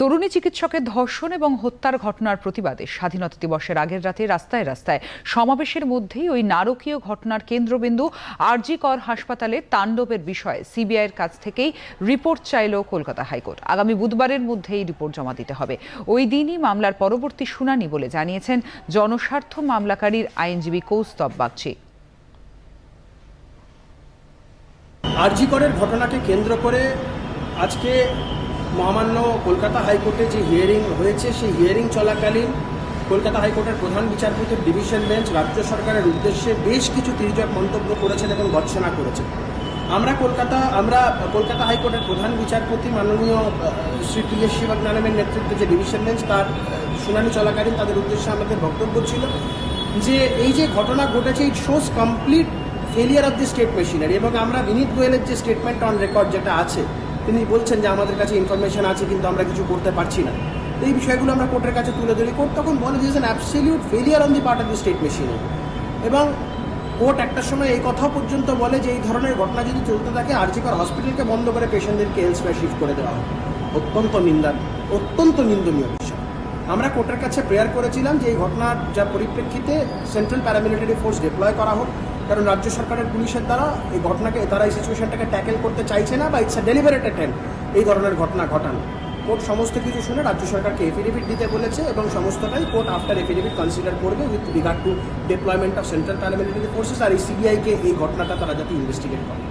তরুণী চিকিৎসকের ধর্ষণ এবং হত্যার ঘটনার প্রতিবাদে স্বাধীনতা দিবসের আগের রাতে রাস্তায় রাস্তায় সমাবেশের মধ্যেই ওই নারকীয় ঘটনার কেন্দ্রবিন্দু আরজি কর হাসপাতালে তাণ্ডবের বিষয়ে সিবিআইয়ের কাছ থেকেই রিপোর্ট চাইল কলকাতা হাইকোর্ট। আগামী বুধবারের মধ্যেই রিপোর্ট জমা দিতে হবে। ওই দিনই মামলার পরবর্তী শুনানি বলে জানিয়েছেন জনস্বার্থ মামলাকারীর আইনজীবী কৌস্তব বাগচি। আরজিকরের ঘটনাকে কেন্দ্র করে আজকে মহামান্য কলকাতা হাইকোর্টে যে হিয়ারিং হয়েছে, সেই হিয়ারিং চলাকালীন কলকাতা হাইকোর্টের প্রধান বিচারপতির ডিভিশন বেঞ্চ রাজ্য সরকারের উদ্দেশ্যে বেশ কিছু তির্যক মন্তব্য করেছেন এবং গর্ষণা করেছেন। আমরা কলকাতা আমরা কলকাতা হাইকোর্টের প্রধান বিচারপতি মাননীয় শ্রী পি এস শিবজ্ঞানমের নেতৃত্বে যে ডিভিশন বেঞ্চ তার শুনানি চলাকালীন তাদের উদ্দেশ্যে আমাদের বক্তব্য ছিল যে এই যে ঘটনা ঘটেছে it shows complete failure of the state machinery এবং আমরা বিনীত গোয়েলের যে স্টেটমেন্ট অন রেকর্ড যেটা আছে তিনি বলছেন যে আমাদের কাছে ইনফরমেশন আছে, কিন্তু আমরা কিছু করতে পারছি না। এই বিষয়গুলো আমরা কোর্টের কাছে তুলে ধরি। কোর্ট তখন বলে দিয়েছেন absolute failure on the part of the state machinery এবং কোর্ট একটা সময় এই কথা পর্যন্ত বলে যে, এই ধরনের ঘটনা যদি চলতে থাকে, আর্জিকর হসপিটালকে বন্ধ করে পেশেন্টদেরকে এলসওয়্যার শিফট করে দেওয়া হয় অত্যন্ত নিন্দা, অত্যন্ত নিন্দনীয় বিষয়। আমরা কোর্টের কাছে প্রেয়ার করেছিলাম যে, এই ঘটনার যা পরিপ্রেক্ষিতে সেন্ট্রাল প্যারামিলিটারি ফোর্স ডিপ্লয় করা হোক। কারণ রাজ্য সরকারের পুলিশের দ্বারা এই ঘটনাকে, তারা এই সিচুয়েশনটাকে ট্যাকেল করতে চাইছে না বা ইটস ডেলিভারেট হ্যান্ড এই ধরনের ঘটনা ঘটান। কোর্ট সমস্ত কিছু শুনে রাজ্য সরকারকে এফিডেভিট দিতে বলেছে এবং সমস্তটাই কোর্ট আফটার এফিডেভিট কনসিডার করবে with regard to deployment of central paramilitary forces আর এই সিবিআইকে এই ঘটনাটা তারা যাতে ইনভেস্টিগেট করে।